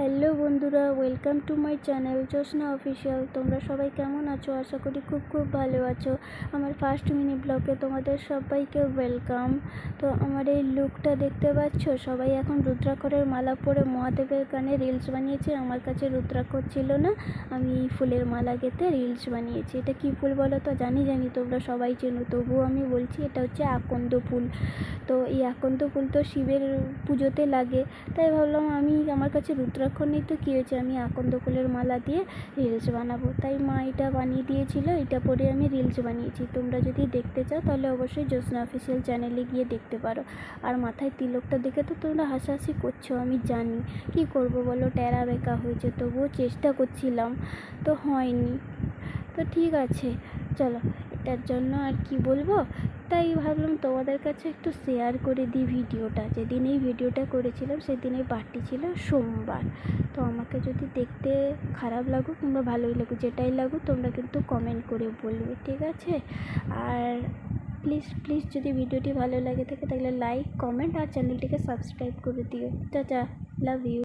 Hello বন্ধুরা welcome to my channel Josna official তোমরা সবাই কেমন আছো? আশা করি খুব খুব ভালো আছো। আমার ফার্স্ট মিনি ব্লগে তোমাদের সবাইকে ওয়েলকাম তো আমার এই লুকটা দেখতে পাচ্ছ? সবাই এখন রুদ্রাক্ষরের মালা পরে মহাদেবের কানে রিলস বানিয়েছে। আমার কাছে রুদ্রাক্ষর ছিল না, আমি ফুলের মালা গেতে রিলস বানিয়েছি। এটা কী ফুল বলো তো? জানি জানি, তোমরা সবাই চেনো। তবুও আমি বলছি, এটা হচ্ছে আকন্দ ফুল। তো এই আকন্দ ফুল তো শিবের পুজোতে লাগে। তাই ভাবলাম আমি আমার কাছে রুদ্রাক্ষর নেই তো কী হয়েছে? আমি আকন্দ ফুলের মালা দিয়ে রিলস বানাবো। তাই মা এটা বানিয়ে দিয়েছিল, এটা পরে আমি রিলস বানিয়েছি। তোমরা যদি দেখতে চাও তাহলে অবশ্যই জ্যোৎস্না অফিসিয়াল চ্যানেলে গিয়ে দেখতে পারো। আর মাথায় তিলকটা দেখে তো তোমরা হাসাহাসি করছ, আমি জানি। কি করব বলো? টেরা বেঁকা হয়েছে, তবুও চেষ্টা করছিলাম, তো হয়নি। তো ঠিক আছে, চলো। এটার জন্য আর কি বলব? তাই ভাবলাম তোমাদের কাছে একটু শেয়ার করে দিই ভিডিওটা। যেদিন এই ভিডিওটা করেছিলাম, সেদিন এই পার্টি ছিল সোমবার। তো আমাকে যদি দেখতে খারাপ লাগুক কিংবা ভালোই লাগুক, যেটাই লাগুক, তোমরা কিন্তু কমেন্ট করে বলবে, ঠিক আছে? আর প্লিজ প্লিজ যদি ভিডিওটি ভালো লাগে থাকে, তাহলে লাইক কমেন্ট আর চ্যানেলটিকে সাবস্ক্রাইব করে দিও। চাচা লাভ ইউ